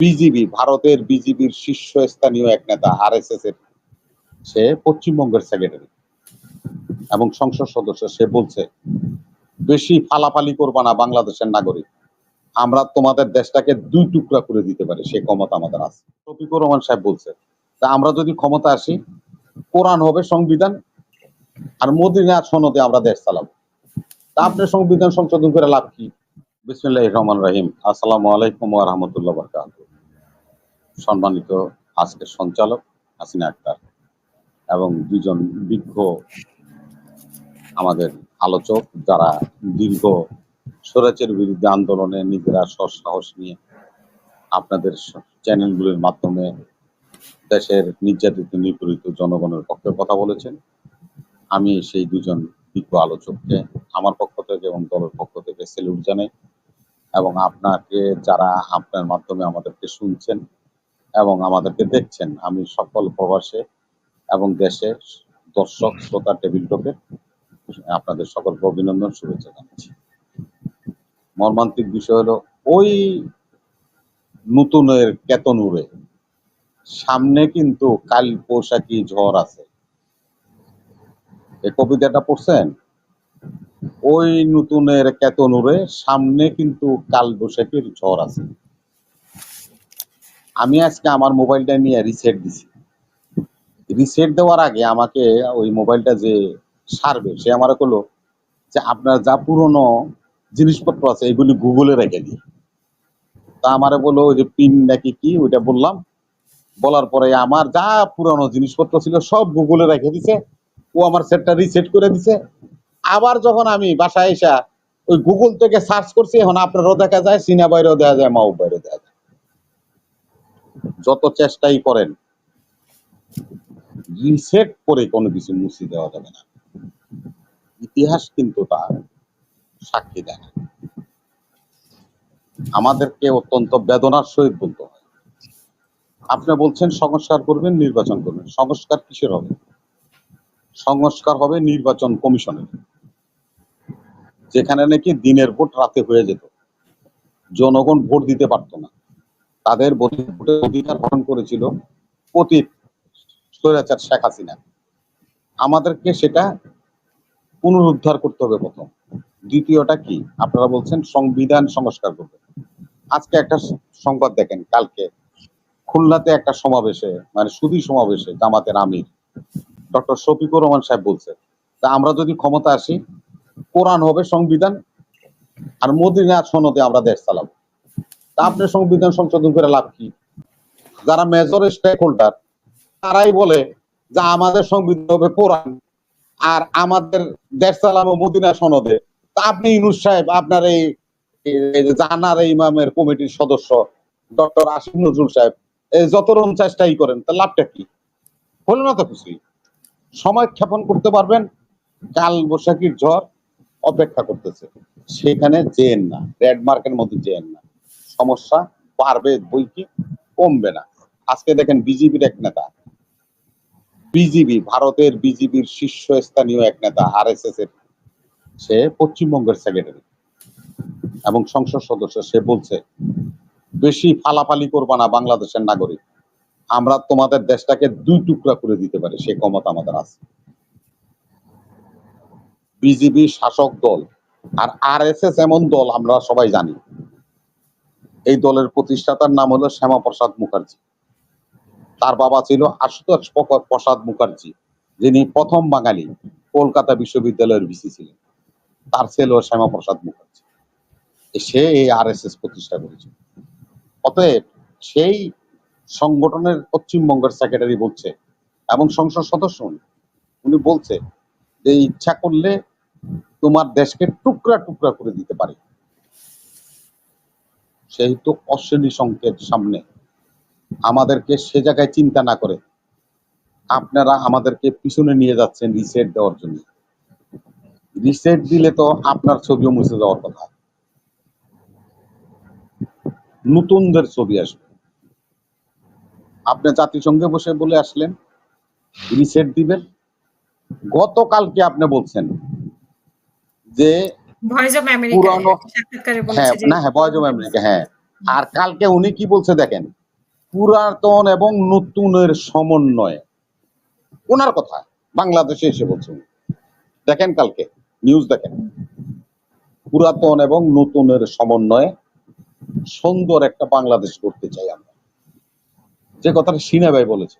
BGB, ভারতের বিজিবির শীর্ষস্থানীয় এক নেতা আরএসএস এর, সে পশ্চিমবঙ্গের সেক্রেটারি এবং সংসদ সদস্য, সে বলছে, বেশি ফালাফালি করবা না বাংলাদেশের নাগরিক। আমরা তোমাদের দেশটাকে দুই টুকরা করে দিতে পারি। সে ক্ষমতা আমাদের আছে। রফিকুর রহমান সাহেব বলছে, তা আমরা যদি ক্ষমতা আসি, কোরআন হবে সংবিধান আর মদিনা সনদে আমরা দেশ চালাবো। তা আপনি সংবিধান সংশোধন করে লাভ কি? বিসমুল্লাহ রহমান রাহিম। আসসালামু আলাইকুম ওয়া রাহমাতুল্লাহ বারাকাতুহু। সম্মানিত আজকের সঞ্চালক, হাসিনা আক্তার, এবং দুজন বিজ্ঞ আমাদের আলোচক যারা দীর্ঘ স্বরাজের বিরুদ্ধে আন্দোলনে নিজেরা সাহস নিয়ে আপনাদের চ্যানেলগুলির মাধ্যমে দেশের নির্যাতিত, নিপীড়িত জনগণের পক্ষে কথা বলেছেন। আমি সেই দুজন বিজ্ঞ আলোচককে, আমার পক্ষ থেকে এবং দলের পক্ষ থেকে সেলুট জানাই এবং আপনাকে, যারা আপনার মাধ্যমে আমাদেরকে শুনছেন এবং আমাদেরকে দেখছেন। আমি সকল প্রবাসে এবং দেশের দর্শক, শ্রোতা, টেবিল টপে আপনাদের সকলকে অভিনন্দন, শুভেচ্ছা জানাচ্ছি। মর্মান্তিক বিষয় হলো ওই নতুনের কেতনুরে। সামনে কিন্তু কাল পৌষাকি ঝড় আছে। এই কবিতাটা পড়ছেন? ওই নতুনের কেতনুরে সামনে কিন্তু কাল বৈশাখীর ঝড় আছে। আমি আজকে আমার মোবাইলটা নিয়ে রিসেট দিছি। রিসেট দেওয়ার আগে আমাকে ওই মোবাইলটা যে সারবে, সে আমার বলল যে আপনার যা পুরনো জিনিসপত্র আছে, এগুলি গুগলে রেখে দিই তা আমার বলল ওই যে পিন নাকি কি, ওইটা বললাম। বলার পরে আমার যা পুরনো জিনিসপত্র ছিল সব গুগলে রেখে দিছে। ও আমার সেটটা রিসেট করে দিছে। আবার যখন আমি বাসায় এসা ওই গুগল থেকে সার্চ করছি, এখন আপনারও দেখা যায় চীনা বাইরেও দেখা যায়, মাও বাইরেও দেখা যায়। যত চেষ্টাই করেন রিসেট করে কোনো কিছু মুছে দেওয়া যাবে না। ইতিহাস কিন্তু তার সাক্ষী দেয় না। আমাদেরকে অত্যন্ত বেদনার সহিত বলতে হয়। আপনি বলছেন সংস্কার করবেন, নির্বাচন করবেন। সংস্কার কিসের হবে? সংস্কার হবে নির্বাচন কমিশনের। যেখানে নাকি দিনের ভোট রাতে হয়ে যেত। জনগণ ভোট দিতে পারতো না। তাদের অধিকার হরণ করেছিল অতীত স্বৈরাচার শেখ হাসিনা। আমাদেরকে সেটা পুনরুদ্ধার করতে হবে প্রথম। দ্বিতীয়টা কি? আপনারা বলছেন সংবিধান সংস্কার করবে। আজকে একটা সংবাদ দেখেন, কালকে। খুলনাতে একটা সমাবেশে মানে সুদী সমাবেশে জামাতের আমির ডক্টর শফিকুর রহমান সাহেব বলছে, তা আমরা যদি ক্ষমতা আসি, কোরআন হবে সংবিধান, আর মদিনা সনদে আমরা দেশ চালাবো। আপনি সংবিধান সংশোধন করে লাভ কি? যারা মেজর স্টেক হোল্ডার তারাই বলে যে আমাদের সংবিধান হবে কোরআন আর আমাদের দেশ চালাবো মদিনা সনদে। তা আপনি ইনুস সাহেব, আপনার এই জানার ইমামের কমিটির সদস্য ডক্টর আসিফ নজরুল সাহেব, এই যত রকম চেষ্টাই করেন, তা লাভটা কি? হলো না তো খুশি সময় ক্ষেপণ করতে পারবেন, কাল বৈশাখীর ঝড় অপেক্ষা করতেছে। সেখানে যেন না রেড মার্কের মধ্যে যেন না। সমস্যা বাড়বে, বই কমবে না। আজকে দেখেন বিজেপির এক নেতা, বিজিবি, ভারতের বিজিবির শীর্ষস্থানীয় এক নেতা আরএসএস এর, সে পশ্চিমবঙ্গের সেক্রেটারি এবং সংসদ সদস্য, সে বলছে, বেশি ফালাফালি করবা না বাংলাদেশের নাগরিক। আমরা তোমাদের দেশটাকে দুই টুকরা করে দিতে পারি, সে ক্ষমতা আমাদের আছে। বিজেপি শাসক দল আর আরএসএস এমন দল আমরা সবাই জানি দলের প্রতিষ্ঠাতার নাম হলো শ্যামাপ্রসাদ মুখার্জি। তার বাবা ছিল আশুতোষ প্রসাদ মুখার্জি, যিনি প্রথম বাঙালি কলকাতা বিশ্ববিদ্যালয়ের ভিসি ছিলেন। তার ছেলে শ্যামাপ্রসাদ মুখার্জি। সে এই আরএসএস প্রতিষ্ঠা করেছিল অতএব সেই সংগঠনের পশ্চিমবঙ্গের সেক্রেটারি বলছে এবং সংসদ সদস্য উনি। উনি বলছে যে ইচ্ছা করলে তোমার দেশকে টুকরা টুকরা করে দিতে পারে। সেহেতু অশ্বিনী সংকেত সামনে। আমাদেরকে সে জায়গায় চিন্তা না করে। আপনারা আমাদেরকে পিছনে নিয়ে যাচ্ছেন রিসেট দেওয়ার জন্য। রিসেট দিলে তো আপনার ছবিও মুছে যাওয়ার কথা। নতুনদের ছবি আসবে। আপনি জাতিসংঘে বসে বলে আসলেন রিসেট দিবেন। গতকালকে আপনি বলছেন যে ভয়েস অফ আমেরিকা হ্যাঁ না হ্যাঁ আমেরিকা হ্যাঁ। আর কালকে উনি কি বলছে দেখেন? পুরাতন এবং নতুনের সমন্বয়। ওনার কথা বাংলাদেশে এসে বলছে উনি। দেখেন কালকে নিউজ দেখেন। পুরাতন এবং নতুনের সমন্বয়ে সুন্দর একটা বাংলাদেশ করতে চাই আমরা। যে কথাটা সিনা ভাই বলেছে।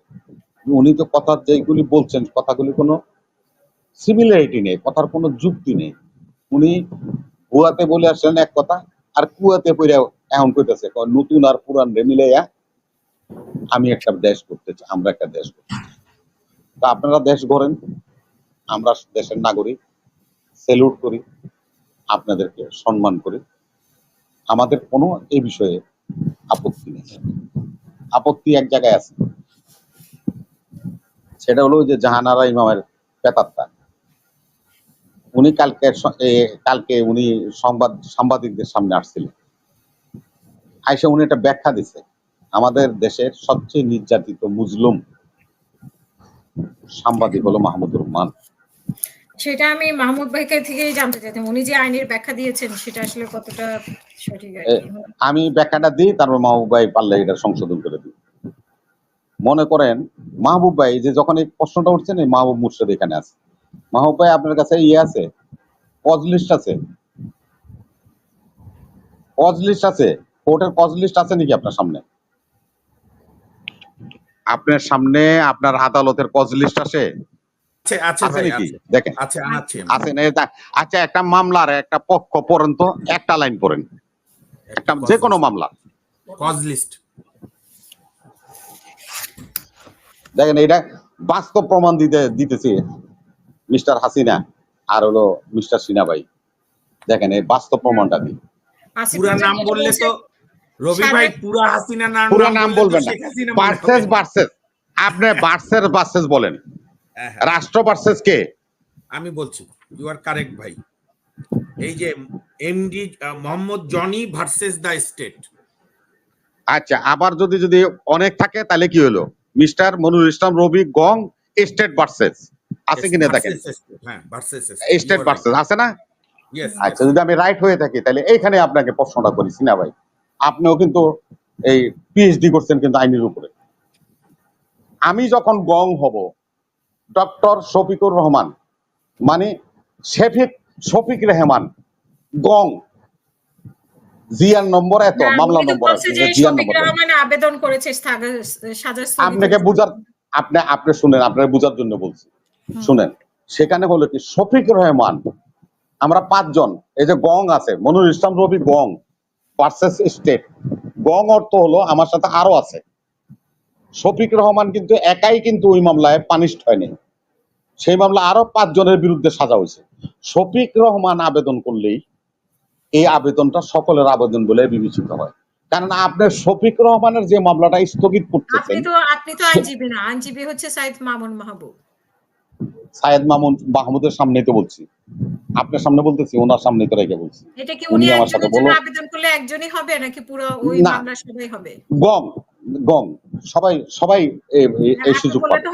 উনি তো কথা যেগুলি বলছেন কথাগুলি কোনো সিমিলারিটি নেই কথার কোনো যুক্তি নেই। উনি ভুয়াতে বলে আসলেন এক কথা, আর কুয়াতে পড়ে এখন কইতেছে নতুন আর পুরান রে মিলাইয়া আমি একটা দেশ করতে চাই, আমরা একটা দেশ করতে তা আপনারা দেশ গড়েন, আমরা দেশের নাগরিক সেলুট করি, আপনাদেরকে সম্মান করি। আমাদের কোনো এই বিষয়ে আপত্তি নেই। আপত্তি এক জায়গায় আছে, সেটা হলো যে জাহানারা ইমামের পেতাত্তা। উনি কালকে কালকে উনি সংবাদ সাংবাদিকদের সামনে আসছিলেন। আইসা উনি একটা ব্যাখ্যা দিছে। আমাদের দেশের সবচেয়ে নির্যাতিত মুজলুম সাংবাদিক হলো মাহমুদুর রহমান। সেটা আমি মাহমুদ ভাইকে থেকেই জানতে চাইতাম। উনি যে আইনের ব্যাখ্যা দিয়েছেন সেটা আসলে কতটা সঠিক। আমি ব্যাখ্যাটা দিই তারপর মাহবুব ভাই পারলে এটা সংশোধন করে দিই। মনে করেন মাহবুব ভাই যে যখন এই প্রশ্নটা উঠছে এই মাহবুব মুর্শিদ এখানে আছে। মাহবুব ভাই আপনার কাছে ইয়ে আছে? লিস্ট আছে। লিস্ট আছে। কোর্টের লিস্ট আছে নাকি আপনার সামনে? আপনার সামনে আপনার আদালতের লিস্ট আছে? নাকি? দেখেন। না আচ্ছা একটা মামলার একটা পক্ষ পড়েন তো একটা লাইন পড়েন। একটা যে কোনো মামলা। লিস্ট দেখেন এটা বাস্তব প্রমাণ দিতে দিতেছি। মিস্টার হাসিনা আর হলো মিস্টার সিনা ভাই দেখেন এই বাস্তব প্রমাণটা দিই পুরা নাম বললে তো রবি ভাই পুরা হাসিনা নাম পুরো নাম বলবেন না। Versus versus. আপনি ভার্সেস ভার্সেস বলেন। হ্যাঁ, হ্যাঁ, রাষ্ট্র ভার্সেস কে? আমি বলছি ইউ আর কারেক্ট ভাই। এই যে MD Mohammad Johnny versus the state. আচ্ছা আবার যদি যদি অনেক থাকে তাহলে কি হলো? মিস্টার মনুর ইসলাম রবি গং স্টেট ভার্সেস। আছে কিনা দেখেন। হ্যাঁ স্টেট ভার্সেস আছে না? আচ্ছা যদি আমি রাইট হয়ে থাকি তাহলে এইখানে আপনাকে প্রশ্নটা করি সিনা ভাই। আপনিও কিন্তু এই পিএইচডি করছেন কিন্তু আইনের উপরে। আমি যখন গং হব ডক্টর শফিকুর রহমান মানে শেফিক শফিক রেহমান গং জিয়ার নম্বর এত মামলা নম্বর জিয়ার নম্বর আবেদন করেছে। আপনাকে বুঝার আপনি আপনি শুনেন আপনার বুঝার জন্য বলছি। শুনেন সেখানে হলো কি শফিক রহমান আমরা পাঁচজন এই যে গং আছে মনুর ইসলাম রবি গং ভার্সেস স্টেট গং অর্থ হলো আমার সাথে আরও আছে। শফিক রহমান কিন্তু একাই কিন্তু ওই মামলায় পানিশড হয়নি। সেই মামলা আরও পাঁচজনের বিরুদ্ধে সাজা হয়েছে। শফিক রহমান আবেদন করলেই এই আবেদনটা সকলের আবেদন বলে বিবেচিত হয়। কারণ আপনার শফিক রহমানের যে মামলাটা স্থগিত আপনি করতেছেন তো আপনি তো আইনজীবী না। আইনজীবী হচ্ছে সাইদ মামুন মাহবুব। সায়েদ মামুন মাহমুদের সামনে তো বলছি। আপনার সামনে বলতেছি ওনার সামনে তো রেখে বলছি। এটা কি উনি আমার সাথে বলো- আবেদন করলে একজনই হবে নাকি পুরো ওই মামলা সবাই হবে? গম গম। সবাই সবাই এ- এই সুযোগ পাবে।